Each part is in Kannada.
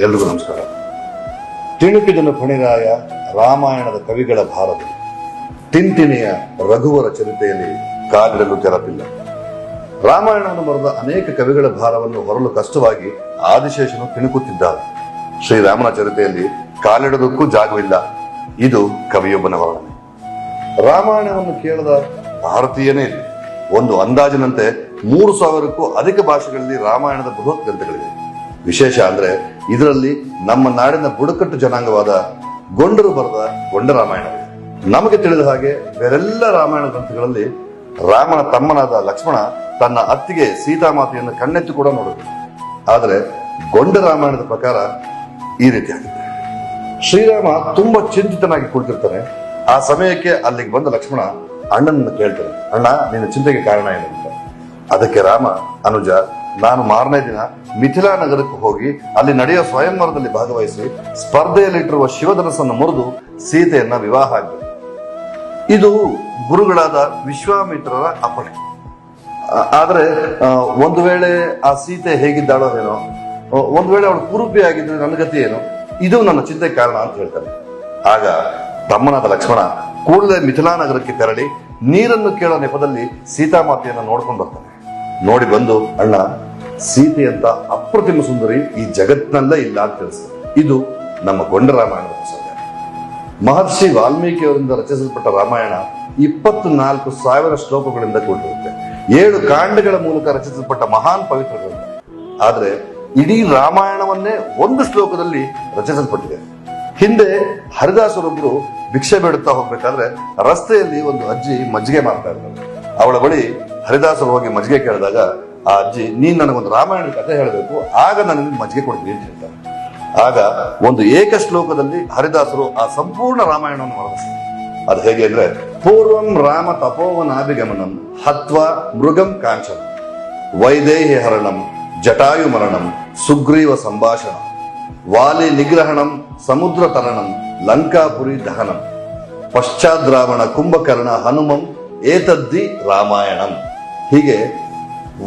ಎಲ್ರಿಗೂ ನಮಸ್ಕಾರ. ತಿಣುಕಿದನು ಪುಣಿರಾಯ ರಾಮಾಯಣದ ಕವಿಗಳ ಭಾರತ. ತಿಂತಿನಿಯ ರಘುವರ ಚರಿತೆಯಲ್ಲಿ ಕಾಲಿಡಲು ತೆರಪಿಲ್ಲ. ರಾಮಾಯಣವನ್ನು ಬರೆದ ಅನೇಕ ಕವಿಗಳ ಭಾರವನ್ನು ಹೊರಲು ಕಷ್ಟವಾಗಿ ಆದಿಶೇಷನು ತಿಣುಕುತ್ತಿದ್ದಾರೆ ಶ್ರೀರಾಮನ ಚರಿತೆಯಲ್ಲಿ ಕಾಲಿಡೋದಕ್ಕೂ ಜಾಗವಿಲ್ಲ. ಇದು ಕವಿಯೊಬ್ಬನ ವರ್ಣನೆ. ರಾಮಾಯಣವನ್ನು ಕೇಳದ ಭಾರತೀಯನೇ ಇಲ್ಲ ಒಂದು ಅಂದಾಜಿನಂತೆ ಮೂರು ಸಾವಿರಕ್ಕೂ ಅಧಿಕ ಭಾಷೆಗಳಲ್ಲಿ ರಾಮಾಯಣದ ಬೃಹತ್ ಗ್ರಂಥಗಳಿವೆ. ವಿಶೇಷ ಅಂದ್ರೆ ಇದರಲ್ಲಿ ನಮ್ಮ ನಾಡಿನ ಬುಡಕಟ್ಟು ಜನಾಂಗವಾದ ಗೊಂಡರು ಬರೆದ ಗೊಂಡ ರಾಮಾಯಣವಿದೆ ನಮಗೆ ತಿಳಿದ ಹಾಗೆ ಬೇರೆಲ್ಲ ರಾಮಾಯಣ ಗ್ರಂಥಗಳಲ್ಲಿ ರಾಮನ ತಮ್ಮನಾದ ಲಕ್ಷ್ಮಣ ತನ್ನ ಅತ್ತಿಗೆ ಸೀತಾಮಾತೆಯನ್ನು ಕಣ್ಣೆತ್ತು ಕೂಡ ನೋಡುತ್ತೆ ಆದರೆ ಗೊಂಡ ರಾಮಾಯಣದ ಪ್ರಕಾರ ಈ ರೀತಿ ಆಗಿದೆ ಶ್ರೀರಾಮ ತುಂಬಾ ಚಿಂತಿತನಾಗಿ ಕುಳಿತಿರ್ತಾನೆ. ಆ ಸಮಯಕ್ಕೆ ಅಲ್ಲಿಗೆ ಬಂದ ಲಕ್ಷ್ಮಣ, ಅಣ್ಣನನ್ನು ಕೇಳ್ತಾನೆ. ಅಣ್ಣ, ನಿನ್ನ ಚಿಂತೆಗೆ ಕಾರಣ ಏನು? ಅಂತ. ಅದಕ್ಕೆ ರಾಮ, ಅನುಜ ನಾನು ಮಾರನೇ ದಿನ ಮಿಥಿಲಾ ನಗರಕ್ಕೆ ಹೋಗಿ ಅಲ್ಲಿ ನಡೆಯುವ ಸ್ವಯಂವರದಲ್ಲಿ ಭಾಗವಹಿಸಿ ಸ್ಪರ್ಧೆಯಲ್ಲಿಟ್ಟಿರುವ ಶಿವಧನಸ್ಸನ್ನು ಮುರಿದು ಸೀತೆಯನ್ನ ವಿವಾಹ ಆಗಿದೆ. ಇದು ಗುರುಗಳಾದ ವಿಶ್ವಾಮಿತ್ರರ ಅಪಟ ಆದರೆ ಆದ್ರೆ ಒಂದು ವೇಳೆ ಆ ಸೀತೆ ಹೇಗಿದ್ದಾಳೋ ಏನೋ ಒಂದು ವೇಳೆ ಅವಳು ಕುರುಪಿ ಆಗಿದ್ರೆ ನನ್ನ ಗತಿ ಏನು? ಇದು ನನ್ನ ಚಿಂತೆ ಕಾರಣ ಅಂತ ಹೇಳ್ತಾರೆ. ಆಗ ತಮ್ಮನಾದ ಲಕ್ಷ್ಮಣ ಕೂಡಲೇ ಮಿಥಿಲಾ ನಗರಕ್ಕೆ ತೆರಳಿ ನೀರನ್ನು ಕೇಳೋ ನೆಪದಲ್ಲಿ ಸೀತಾಮಾತೆಯನ್ನು ನೋಡ್ಕೊಂಡು ಬರ್ತಾನೆ. ನೋಡಿ ಬಂದು, ಅಣ್ಣ ಸೀತೆಯಂತ ಅಪ್ರತಿಮ ಸುಂದರಿ ಈ ಜಗತ್ನಲ್ಲೇ ಇಲ್ಲ ಅಂತ ತಿಳಿಸ್ತಾರೆ. ಇದು ನಮ್ಮ ಗೊಂಡ ರಾಮಾಯಣದ ಮಹರ್ಷಿ ವಾಲ್ಮೀಕಿಯವರಿಂದ ರಚಿಸಲ್ಪಟ್ಟ ರಾಮಾಯಣ ಇಪ್ಪತ್ತು ನಾಲ್ಕು ಸಾವಿರ ಶ್ಲೋಕಗಳಿಂದ ಕೂಡಿರುತ್ತೆ. ಏಳು ಕಾಂಡಗಳ ಮೂಲಕ ರಚಿಸಲ್ಪಟ್ಟ ಮಹಾನ್ ಪವಿತ್ರ ಗ್ರಂಥ. ಆದ್ರೆ ಇಡೀ ರಾಮಾಯಣವನ್ನೇ ಒಂದು ಶ್ಲೋಕದಲ್ಲಿ ರಚಿಸಲ್ಪಟ್ಟಿದೆ. ಹಿಂದೆ ಹರಿದಾಸರೊಬ್ಬರು ಭಿಕ್ಷೆ ಬೇಡುತ್ತಾ ಹೋಗ್ಬೇಕಾದ್ರೆ ರಸ್ತೆಯಲ್ಲಿ ಒಂದು ಅಜ್ಜಿ ಮಜ್ಜಿಗೆ ಮಾಡ್ತಾ ಇರ್ತಾರೆ. ಅವಳ ಬಳಿ ಹರಿದಾಸರು ಹೋಗಿ ಮಜ್ಜಿಗೆ ಕೇಳಿದಾಗ ಅಜ್ಜಿ ನೀನ್ ನನಗೊಂದು ರಾಮಾಯಣ ಕಥೆ ಹೇಳಬೇಕು. ಆಗ ನನಗೆ ಮಜ್ಜಿಗೆ ಕೊಡ್ತೀನಿ ಅಂತ ಹೇಳ್ತಾರೆ. ಆಗ ಒಂದು ಏಕ ಶ್ಲೋಕದಲ್ಲಿ ಹರಿದಾಸರು ಆ ಸಂಪೂರ್ಣ ರಾಮಾಯಣವನ್ನು ವರ್ಣಿಸ್ತಾರೆ ಅದು ಹೇಗೆ ಅಂದ್ರೆ, ಪೂರ್ವಂ ರಾಮ ತಪೋವನಾಭಿಗಮನಂ ಹತ್ವ ಮೃಗಂ ಕಾಂಚನ, ವೈದೇಹಿ ಹರಣಂ ಜಟಾಯು ಮರಣಂ ಸುಗ್ರೀವ ಸಂಭಾಷಣ, ವಾಲಿ ನಿಗ್ರಹಣಂ ಸಮುದ್ರ ತರಣಂ ಲಂಕಾಪುರಿ ದಹನಂ ಪಶ್ಚಾದ್ರಾವಣ ಕುಂಭಕರ್ಣ ಹನುಮಂ ಏತದ್ದಿ ರಾಮಾಯಣಂ. ಹೀಗೆ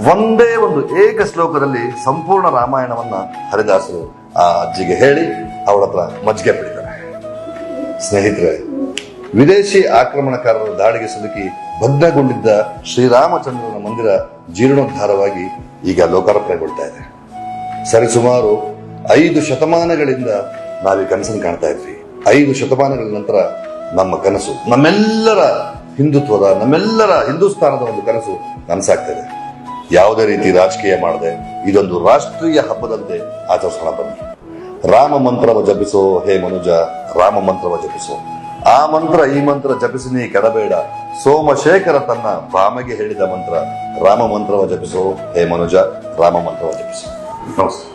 ಒಂದೇ ಒಂದು ಏಕ ಶ್ಲೋಕದಲ್ಲಿ ಸಂಪೂರ್ಣ ರಾಮಾಯಣವನ್ನ ಹರಿದಾಸರು ಆ ಅಜ್ಜಿಗೆ ಹೇಳಿ ಅವಳ ಹತ್ರ ಮಜ್ಜಿಗೆ ಪಡಿತಾರೆ. ಸ್ನೇಹಿತರೆ, ವಿದೇಶಿ ಆಕ್ರಮಣಕಾರರ ದಾಳಿಗೆ ಸಿಲುಕಿ ಭಗ್ನಗೊಂಡಿದ್ದ ಶ್ರೀರಾಮಚಂದ್ರನ ಮಂದಿರ ಜೀರ್ಣೋದ್ಧಾರವಾಗಿ ಈಗ ಲೋಕಾರ್ಪಣೆಗೊಳ್ತಾ ಇದೆ. ಸರಿಸುಮಾರು ಐದು ಶತಮಾನಗಳಿಂದ ನಾವು ಕನಸನ್ನು ಕಾಣ್ತಾ ಇದ್ವಿ. ಐದು ಶತಮಾನಗಳ ನಂತರ ನಮ್ಮ ಕನಸು, ನಮ್ಮೆಲ್ಲರ ಹಿಂದುತ್ವದ, ನಮ್ಮೆಲ್ಲರ ಹಿಂದೂಸ್ತಾನದ ಒಂದು ಕನಸು ನನಸಾಗ್ತದೆ ಯಾವುದೇ ರೀತಿ ರಾಜಕೀಯ ಮಾಡದೆ ಇದೊಂದು ರಾಷ್ಟ್ರೀಯ ಹಬ್ಬದಂತೆ ಆಚರಿಸೋಣ ಬನ್ನಿ. ರಾಮ ಮಂತ್ರವ ಜಪಿಸೋ, ಹೇ ಮನುಜ, ರಾಮ ಮಂತ್ರವ ಜಪಿಸೋ. ಆ ಮಂತ್ರ, ಈ ಮಂತ್ರ ಜಪಿಸಿ ನೀ ಕೆಡಬೇಡ. ಸೋಮಶೇಖರ ತನ್ನ ಬಾಮಗೆ ಹೇಳಿದ ಮಂತ್ರ, ರಾಮ ಮಂತ್ರವ ಜಪಿಸೋ, ಹೇ ಮನುಜ, ರಾಮ ಮಂತ್ರವ ಜಪಿಸೋ. ನಮಸ್ತೆ.